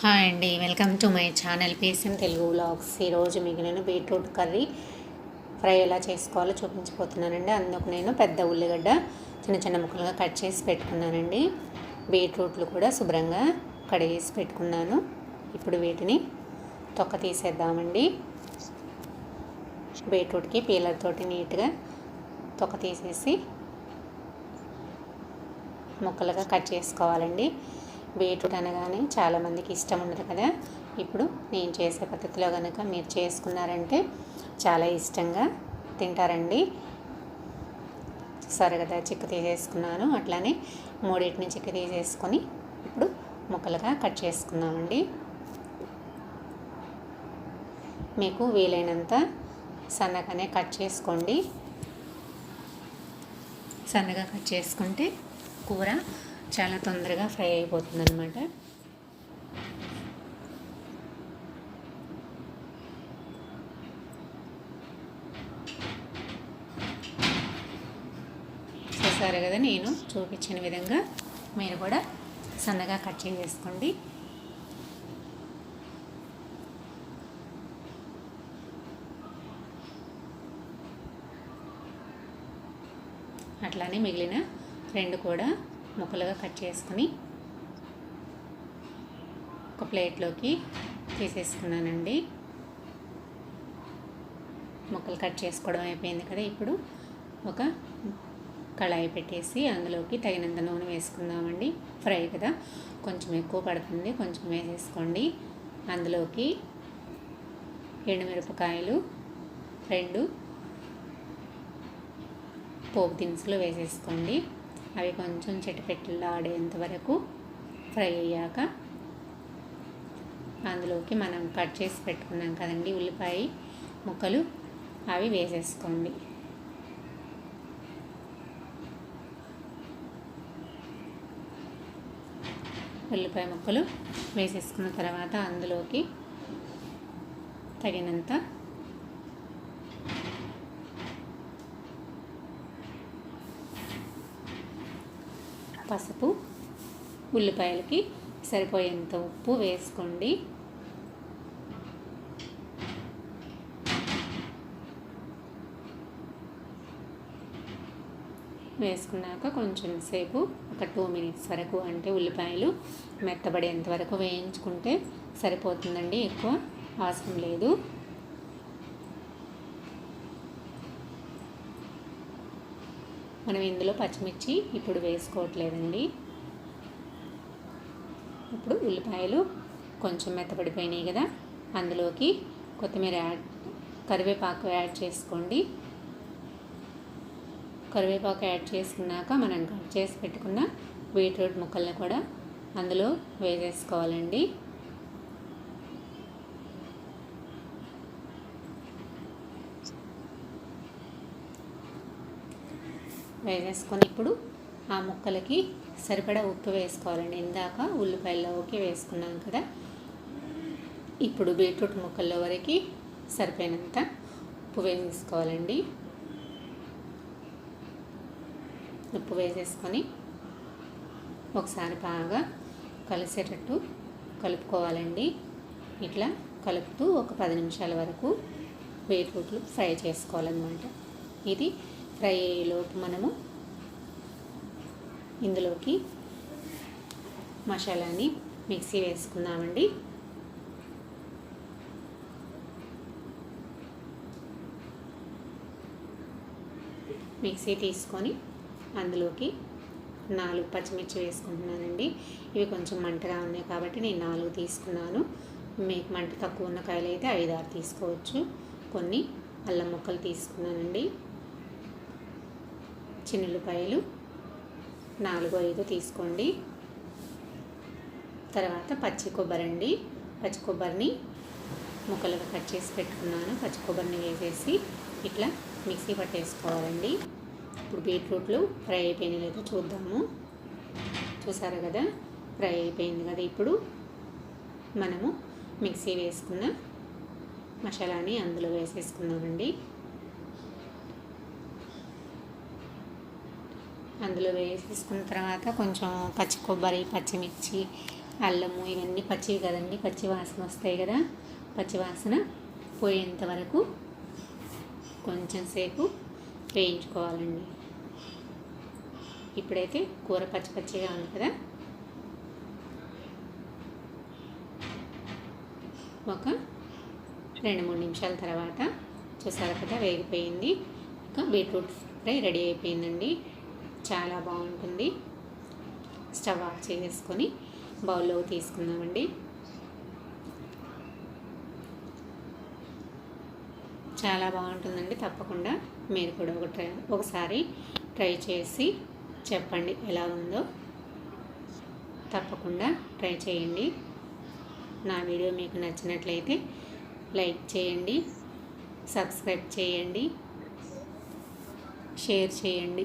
Hi అండి. Welcome to my channel PCM Telugu vlogs. ఈరోజు మీకు నేను బీట్రూట్ కర్రీ ఫ్రై ఎలా చేసుకోవాలో చూపించిపోతున్నానండి అందుకు నేను పెద్ద ఉల్లిగడ్డ చిన్న చిన్న ముక్కలుగా కట్ చేసి పెట్టుకున్నానండి. బీట్రూట్లు కూడా శుభ్రంగా కడిగేసి పెట్టుకున్నాను. ఇప్పుడు వీటిని తొక్క తీసేద్దామండి. బీట్రూట్కి పీలర్ తోటి నీట్గా తొక్క తీసేసి ముక్కలుగా కట్ చేసుకోవాలండి. బీట్రూట్ అనగానే చాలామందికి ఇష్టం ఉండదు కదా. ఇప్పుడు నేను చేసే పద్ధతిలో కనుక మీరు చేసుకున్నారంటే చాలా ఇష్టంగా తింటారండి. సరే కదా చిక్కు తీసేసుకున్నాను. అట్లానే మూడింటిని చిక్కు తీసేసుకొని ఇప్పుడు ముక్కలుగా కట్ చేసుకున్నామండి మీకు వీలైనంత సన్నగానే కట్ చేసుకోండి. సన్నగా కట్ చేసుకుంటే కూర చాలా తొందరగా ఫ్రై అయిపోతుంది అనమాట చూసారు కదా నేను చూపించిన విధంగా మీరు కూడా సన్నగా కట్ చేసేసుకోండి. అట్లానే మిగిలిన రెండు కూడా ముక్కలుగా కట్ చేసుకుని ఒక ప్లేట్లోకి తీసేసుకున్నానండి. ముక్కలు కట్ చేసుకోవడం అయిపోయింది కదా ఇప్పుడు. ఒక కళాయి పెట్టేసి అందులోకి తగినంత నూనె వేసుకుందామండి. ఫ్రై కదా? కొంచెం ఎక్కువ పడుతుంది. కొంచెం వేసేసుకోండి. అందులోకి ఎండుమిరపకాయలు రెండు పోపు దినుసులు వేసేసుకోండి. అవి కొంచెం చెట్టుపెట్టలాడేంత వరకు ఫ్రై అయ్యాక అందులోకి మనం కట్ చేసి పెట్టుకున్నాం కదండి ఉల్లిపాయ ముక్కలు అవి వేసేసుకోండి. ఉల్లిపాయ ముక్కలు వేసేసుకున్న తర్వాత అందులోకి తగినంత పసుపు ఉల్లిపాయలకి సరిపోయేంత ఉప్పు వేసుకోండి. వేసుకున్నాక కొంచెం సేపు ఒక టూ మినిట్స్ వరకు అంటే ఉల్లిపాయలు మెత్తబడేంత వరకు వేయించుకుంటే సరిపోతుందండి ఎక్కువ అవసరం లేదు. మనం ఇందులో పచ్చిమిర్చి ఇప్పుడు వేసుకోవట్లేదండి. ఇప్పుడు ఉల్లిపాయలు కొంచెం మెత్తపడిపోయినాయి కదా అందులోకి కొత్తిమీర యాడ్ కరివేపాకు యాడ్ చేసుకోండి. కరివేపాకు యాడ్ చేసుకున్నాక మనం కట్ చేసి పెట్టుకున్న బీట్రూట్ ముక్కల్ని కూడా అందులో వేసేసుకోవాలండి. వేసేసుకొని ఇప్పుడు ఆ ముక్కలకి సరిపడా ఉప్పు వేసుకోవాలండి. ఇందాక ఉల్లిపాయల్లోకి వేసుకున్నాం కదా. ఇప్పుడు బీట్రూట్ ముక్కల్లో వరకు సరిపోయినంత ఉప్పు వేసేసుకోవాలండి. ఉప్పు వేసేసుకొని ఒకసారి బాగా కలిసేటట్టు కలుపుకోవాలండి. ఇట్లా కలుపుతూ ఒక పది నిమిషాల వరకు బీట్రూట్లు ఫ్రై చేసుకోవాలన్నమాట. ఇది ఫ్రై అయ్యేలోపు మనము ఇందులోకి మసాలాని మిక్సీ వేసుకుందామండి. మిక్సీ తీసుకొని అందులోకి నాలుగు పచ్చిమిర్చి వేసుకుంటున్నానండి. ఇవి కొంచెం మంటగా ఉన్నాయి కాబట్టి నేను నాలుగు తీసుకున్నాను. మీకు మంట తక్కువ ఉన్న కాయలు అయితే ఐదు ఆరు తీసుకోవచ్చు. కొన్ని అల్లం ముక్కలు తీసుకున్నానండి. చిన్నులపాయలు నాలుగు ఐదు తీసుకోండి. తర్వాత పచ్చి కొబ్బరి అండి. పచ్చి కొబ్బరిని ముక్కలుగా కట్ చేసి పెట్టుకున్నాను. పచ్చి కొబ్బరిని వేసేసి ఇట్లా మిక్సీ పట్టేసుకోవాలండి. ఇప్పుడు బీట్రూట్లు ఫ్రై అయిపోయినాయి లేదో చూద్దాము. చూసారు కదా? ఫ్రై అయిపోయింది కదా ఇప్పుడు. మనము మిక్సీ వేసుకున్న మసాలాని అందులో వేసేసుకున్నామండి అందులో వేసేసుకున్న తర్వాత కొంచెం పచ్చి కొబ్బరి పచ్చిమిర్చి అల్లము ఇవన్నీ పచ్చివి కదండి పచ్చి వాసన వస్తాయి కదా పచ్చి వాసన పోయేంత వరకు కొంచెం సేపు వేయించుకోవాలండి. ఇప్పుడైతే కూర పచ్చి పచ్చిగా ఉంది కదా. ఒక రెండు మూడు నిమిషాల తర్వాత చూసారు కదా వేగిపోయింది. ఇంకా బీట్రూట్ ఫ్రై రెడీ అయిపోయిందండి. చాలా బాగుంటుంది. స్టవ్ ఆఫ్ చేసుకొని బౌల్లో తీసుకుందామండి. చాలా బాగుంటుందండి తప్పకుండా. మీరు కూడా ఒక ట్రై ఒకసారి ట్రై చేసి చెప్పండి ఎలా ఉందో. తప్పకుండా ట్రై చేయండి. నా వీడియో మీకు నచ్చినట్లయితే లైక్ చేయండి సబ్స్క్రైబ్ చేయండి షేర్ చేయండి.